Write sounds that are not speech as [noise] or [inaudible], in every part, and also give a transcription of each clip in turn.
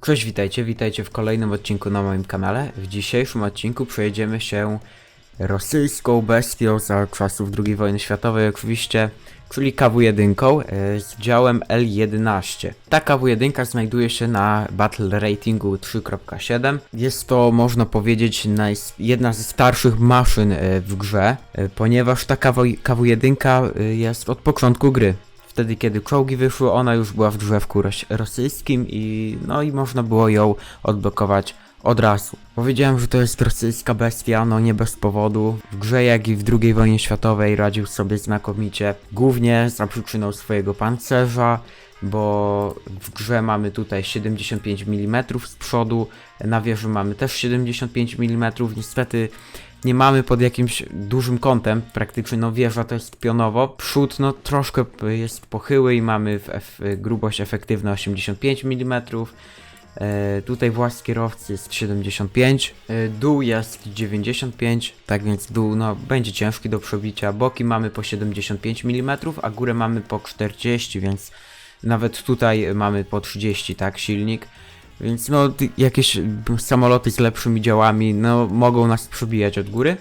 Cześć, witajcie, witajcie w kolejnym odcinku na moim kanale. W dzisiejszym odcinku przejedziemy się rosyjską bestią za czasów II wojny światowej oczywiście, czyli KW1 e, z działem L11. Ta KW1 znajduje się na Battle Ratingu 3.7. Jest to, można powiedzieć, jedna ze starszych maszyn e, w grze, e, ponieważ ta KW- KW1 e, jest od początku gry. Wtedy, kiedy czołgi wyszły, ona już była w drzewku rosyjskim i no i można było ją odblokować od razu. Powiedziałem, że to jest rosyjska bestia, no nie bez powodu. W grze, jak i w II wojnie światowej radził sobie znakomicie, głównie za przyczyną swojego pancerza, bo w grze mamy tutaj 75 mm z przodu, na wieży mamy też 75 mm, niestety nie mamy pod jakimś dużym kątem, praktycznie no wieża to jest pionowo, przód no troszkę jest pochyły i mamy grubość efektywna 85 mm, e, tutaj włas kierowcy jest 75, e, dół jest 95, tak więc dół no będzie ciężki do przebicia, boki mamy po 75 mm, a górę mamy po 40, więc nawet tutaj mamy po 30, tak, silnik. Więc no, jakieś samoloty z lepszymi działami, no, mogą nas przebijać od góry.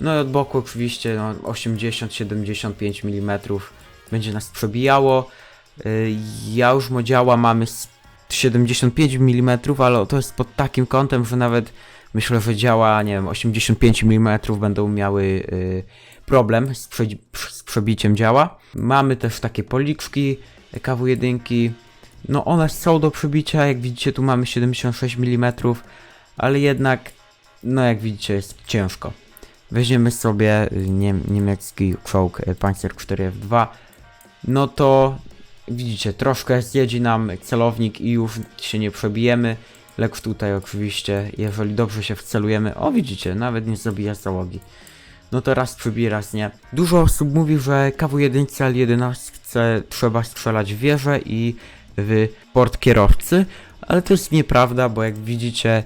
No i od boku oczywiście no, 80-75 mm będzie nas przebijało. Y, Ja już modziała mamy z 75 mm, ale to jest pod takim kątem, że nawet myślę, że działa, nie wiem, 85 mm będą miały y, problem z, prze z przebiciem działa. Mamy też takie policzki KW1. No one są do przebicia, jak widzicie tu mamy 76 mm, ale jednak, no jak widzicie jest ciężko. Weźmiemy sobie y, niem niemiecki czołg y, Panzer 4F2, no to widzicie, troszkę zjedzi nam celownik i już się nie przebijemy, lecz tutaj oczywiście, jeżeli dobrze się wcelujemy, o widzicie, nawet nie zabija załogi. No to raz przybije, raz nie. Dużo osób mówi, że KW1 L11 trzeba strzelać w wieżę i w port kierowcy, ale to jest nieprawda, bo jak widzicie,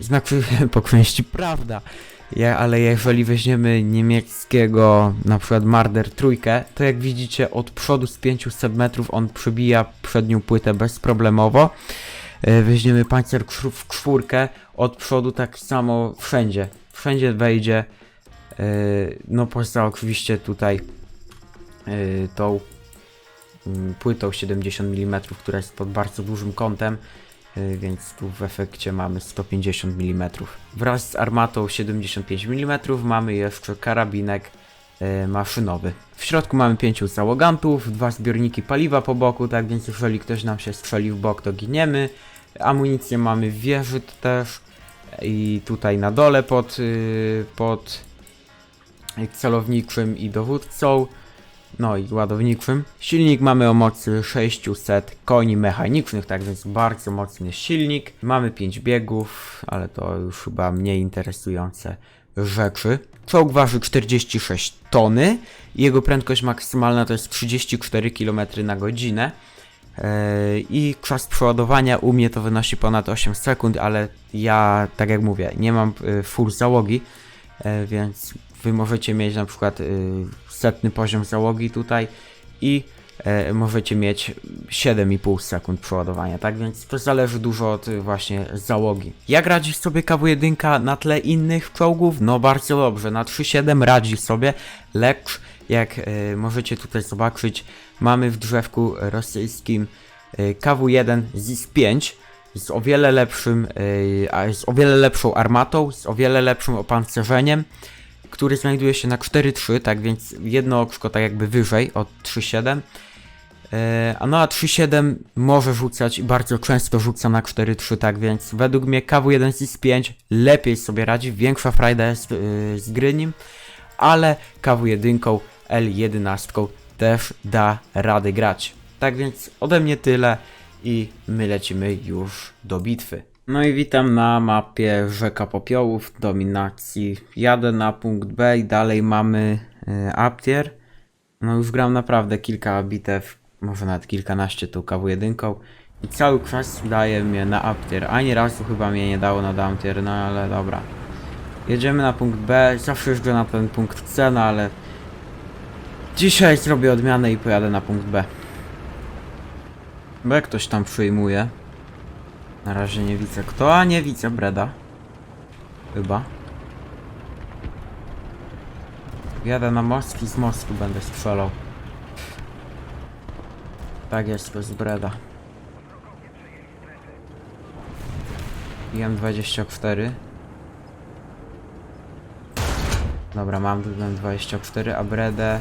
znaczy [laughs] po części prawda. Ja, ale jeżeli weźmiemy niemieckiego, na przykład Marder trójkę, to jak widzicie od przodu z 500 metrów on przebija przednią płytę bezproblemowo. E, Weźmiemy pancer w czwórkę, od przodu tak samo wszędzie. Wszędzie wejdzie. E, No poza oczywiście tutaj e, tą płytą 70 mm, która jest pod bardzo dużym kątem, y, więc tu w efekcie mamy 150 mm. Wraz z armatą 75 mm mamy jeszcze karabinek y, maszynowy. W środku mamy pięciu załogantów, dwa zbiorniki paliwa po boku, tak więc jeżeli ktoś nam się strzeli w bok, to giniemy. Amunicję mamy w wieży też i tutaj na dole pod, y, pod celowniczym i dowódcą no i ładowniczym. Silnik mamy o mocy 600 koni mechanicznych, tak więc bardzo mocny silnik. Mamy 5 biegów, ale to już chyba mniej interesujące rzeczy. Czołg waży 46 tony. Jego prędkość maksymalna to jest 34 km na godzinę. Eee, I czas przeładowania u mnie to wynosi ponad 8 sekund, ale ja, tak jak mówię, nie mam y, full załogi, e, więc wy możecie mieć na przykład setny poziom załogi tutaj i e, możecie mieć 7,5 sekund przeładowania, tak więc to zależy dużo od y, właśnie załogi. Jak radzi sobie KW1 na tle innych czołgów? No bardzo dobrze, na 3.7 radzi sobie, lecz jak e, możecie tutaj zobaczyć, mamy w drzewku rosyjskim e, KW1 ZIS-5 z o wiele lepszym, e, z o wiele lepszą armatą, z o wiele lepszym opancerzeniem, który znajduje się na 4.3, tak więc jedno oczko tak jakby wyżej od 3.7. E, A no a 3.7 może rzucać i bardzo często rzuca na 4.3, tak więc według mnie KW1 z 5 lepiej sobie radzi, większa frajda jest yy, z gry nim, ale KW1 L11 też da rady grać. Tak więc ode mnie tyle i my lecimy już do bitwy. No i witam na mapie Rzeka Popiołów, dominacji. Jadę na punkt B i dalej mamy y, Aptier. No już gram naprawdę kilka bitew, może nawet kilkanaście tą KW1 i cały czas daje mnie na Aptier. Ani razu chyba mnie nie dało na Downtier, no ale dobra. Jedziemy na punkt B, zawsze jeżdżę na ten punkt C, no ale dzisiaj zrobię odmianę i pojadę na punkt B. B ktoś tam przyjmuje. Na razie nie widzę kto, a nie widzę Breda. Chyba. Jadę na most i z mostu będę strzelał. Tak jest, bez Breda. IM24. Dobra, mam tu IM24, a Bredę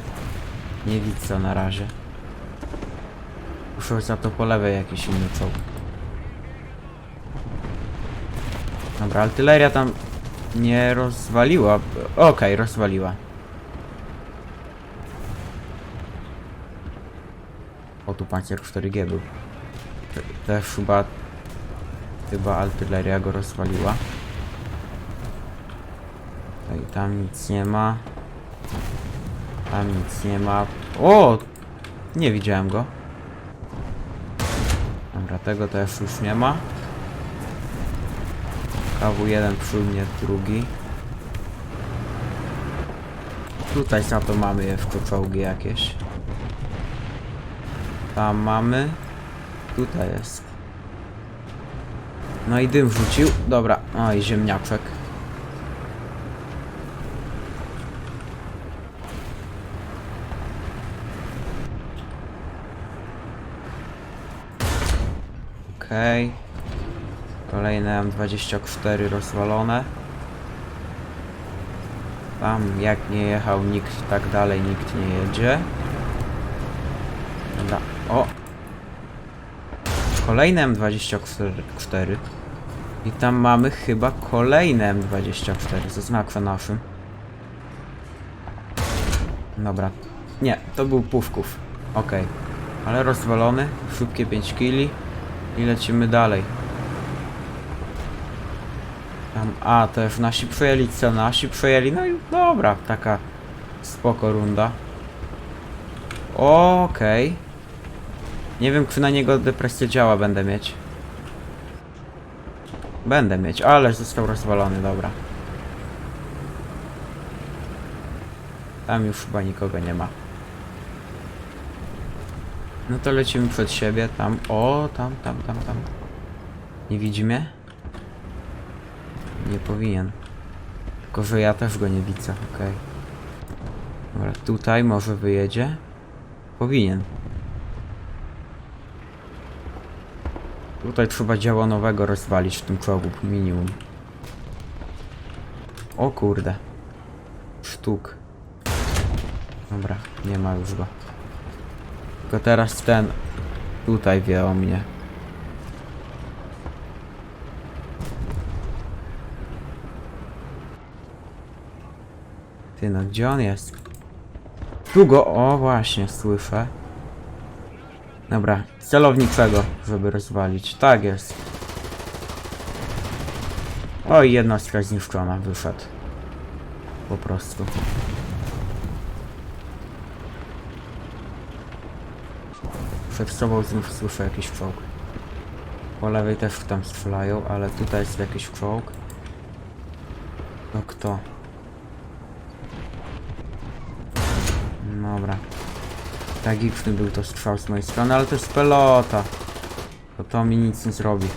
nie widzę na razie. Muszę za to po lewej jakiś inny czołg. Dobra, artyleria tam nie rozwaliła. Okej, rozwaliła. O, tu pancer 4G był. Te- Też chyba... Chyba artyleria go rozwaliła. I tam nic nie ma. Tam nic nie ma. O! Nie widziałem go. Dobra, tego też już nie ma. KW1 przódnie, drugi. Tutaj za to mamy jeszcze czołgi jakieś. Tam mamy. Tutaj jest. No i dym wrzucił. Dobra. O i ziemniaczek. Okej. Kolejne M24 rozwalone. Tam jak nie jechał nikt, tak dalej nikt nie jedzie. Dobra, o! Kolejne M24. I tam mamy chyba kolejne M24 ze znakiem naszym. Dobra. Nie, to był Pówków. Okej. Ale rozwalony, szybkie 5 kili i lecimy dalej. Tam, a, też nasi przejęli co? Nasi przejęli, no i dobra, taka spoko runda. Okej. Nie wiem, czy na niego depresja działa będę mieć. Będę mieć, ale został rozwalony, dobra. Tam już chyba nikogo nie ma. No to lecimy przed siebie, tam, o, tam, tam, tam, tam. Nie widzi mnie? Nie powinien. Tylko, że ja też go nie widzę, okej. Dobra, tutaj może wyjedzie. Powinien. Tutaj trzeba działa nowego rozwalić w tym czołgu, minimum. O kurde. Sztuk. Dobra, nie ma już go. Tylko teraz ten tutaj wie o mnie. No, gdzie on jest? Tu go, o właśnie, słyszę. Dobra, celowniczego, żeby rozwalić. Tak jest. Oj, jednostka zniszczona, wyszedł. Po prostu. Przed sobą znów słyszę jakiś czołg. Po lewej też tam strzelają, ale tutaj jest jakiś czołg. No kto? Dobra. Tragiczny był to strzał z mojej strony, ale to jest pelota. To to mi nic nie zrobi.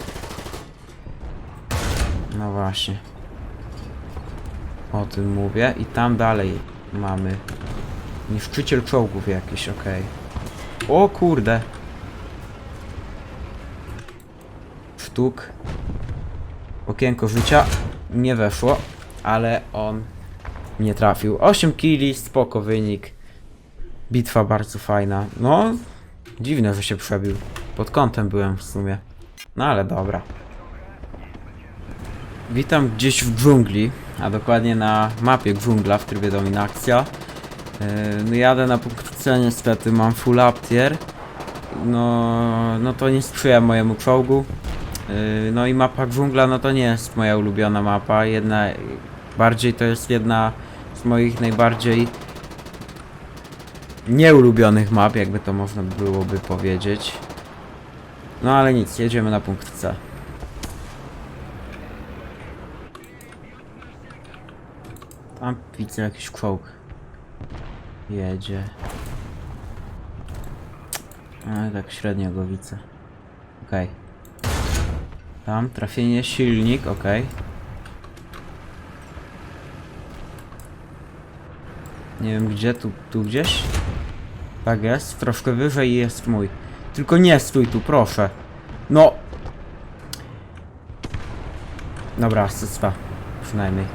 No właśnie. O tym mówię. I tam dalej mamy niszczyciel czołgów jakiś, okej. O kurde. Sztuk. Okienko życia nie weszło, ale on nie trafił. 8 kili, spoko wynik. Bitwa bardzo fajna. No, dziwne, że się przebił. Pod kątem byłem w sumie. No ale dobra. Witam gdzieś w dżungli, a dokładnie na mapie dżungla w trybie dominacja. Yy, no jadę na punkt C niestety, mam full up tier. No, no to nie sprzyja mojemu czołgu. Yy, no i mapa dżungla, no to nie jest moja ulubiona mapa. Jedna, bardziej to jest jedna z moich najbardziej nieulubionych map, jakby to można byłoby powiedzieć. No ale nic, jedziemy na punkt C. Tam widzę jakiś czołg. Jedzie. Ale tak średnio go widzę. Okej. Tam, trafienie, silnik, okej. Nie wiem gdzie, tu, tu gdzieś? Tak jest, troszkę wyżej jest mój. Tylko nie stój tu, proszę. No! Dobra, asysta. Przynajmniej.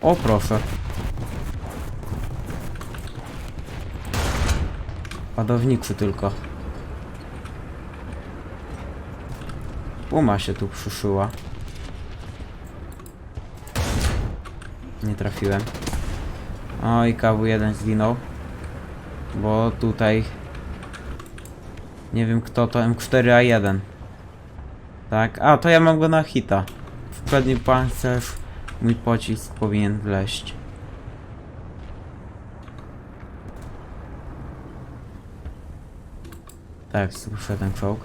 O, proszę. Ładowniczy tylko. Puma się tu przyszyła. Nie trafiłem. Oj, KW1 zginął. Bo tutaj... Nie wiem kto to, M4A1. Tak, a to ja mam go na hita. W przedni pancerz mój pocisk powinien wleść. Tak, słyszę ten czołg.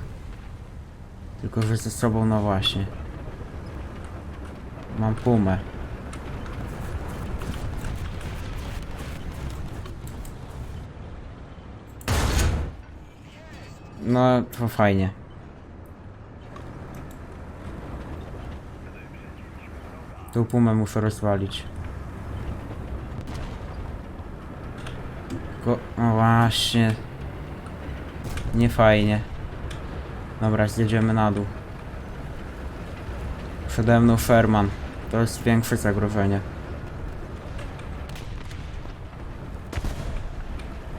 Tylko, że ze sobą, no właśnie. Mam pumę. No, to fajnie. Tą pumę muszę rozwalić. Tylko, no właśnie. Nie fajnie. Dobra, zjedziemy na dół. Przede mną Sherman. To jest większe zagrożenie.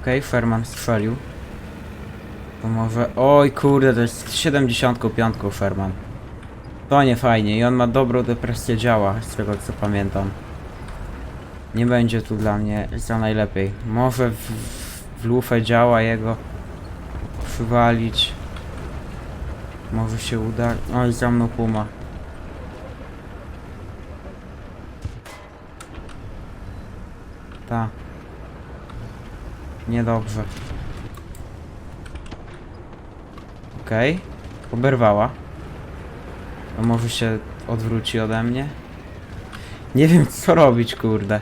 Okej, okay, Sherman strzelił. Może... Oj kurde, to jest 75 Sherman. To nie fajnie i on ma dobrą depresję działa, z tego co pamiętam. Nie będzie tu dla mnie za najlepiej. Może w, w lufę działa jego przywalić. Może się uda. Oj, za mną puma. Ta. Niedobrze. Okej. Okay. Oberwała. A może się odwróci ode mnie? Nie wiem co robić, kurde.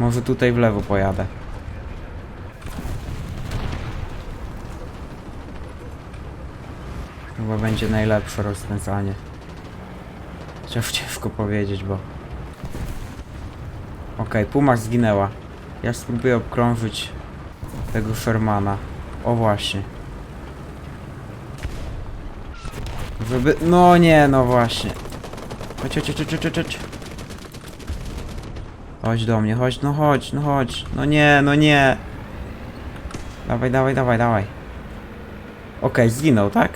Może tutaj w lewo pojadę. Chyba będzie najlepsze rozwiązanie. Chociaż ciężko powiedzieć, bo... Okej, Puma zginęła. Ja spróbuję obkrążyć tego Shermana. O właśnie. Żeby... No nie, no właśnie. Chodź, chodź, chodź, chodź, chodź, chodź. Do mnie, chodź, no chodź, no chodź. No nie, no nie. Dawaj, dawaj, dawaj, dawaj. Okej, zginął, tak?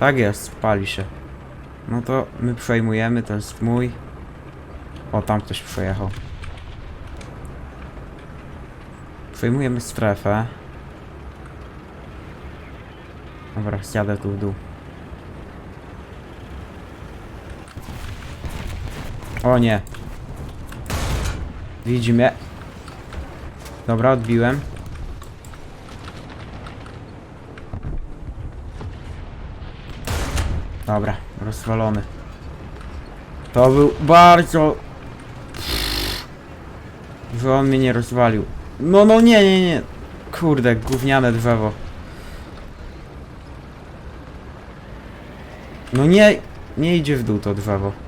Tak jest, pali się. No to my przejmujemy, to jest mój. O, tam ktoś przejechał. Przejmujemy strefę. Dobra, zjadę tu w dół. O nie. Widzi mnie. Dobra, odbiłem. Dobra, rozwalony. To był bardzo... Że on mnie nie rozwalił. No, no nie, nie, nie. Kurde, gówniane drzewo. No nie, nie idzie w dół to drzewo.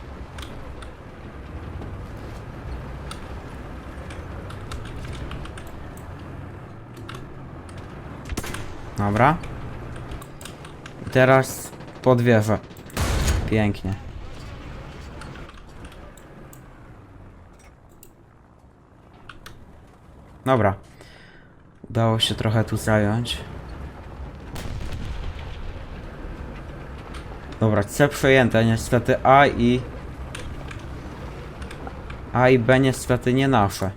Dobra. I teraz pod wieżę. Pięknie. Dobra. Udało się trochę tu zająć. Dobra, C przejęte, niestety A i... A i B niestety nie nasze.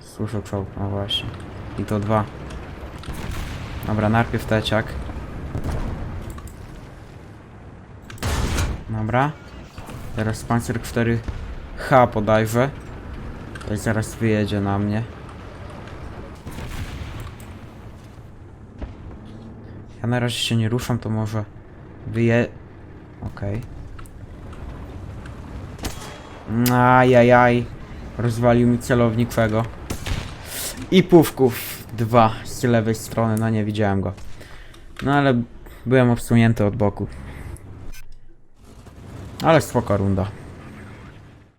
Słyszę czołg, no właśnie. I to dwa. Dobra, najpierw teciak. Dobra. Teraz Panzer 4H podajże. To zaraz wyjedzie na mnie. Ja na razie się nie ruszam, to może wyje... Okej. Okay. Ajajaj. Rozwalił mi celownik tego. I pówków 2 z lewej strony, no nie widziałem go. No ale byłem obsunięty od boku. Ale spoko runda.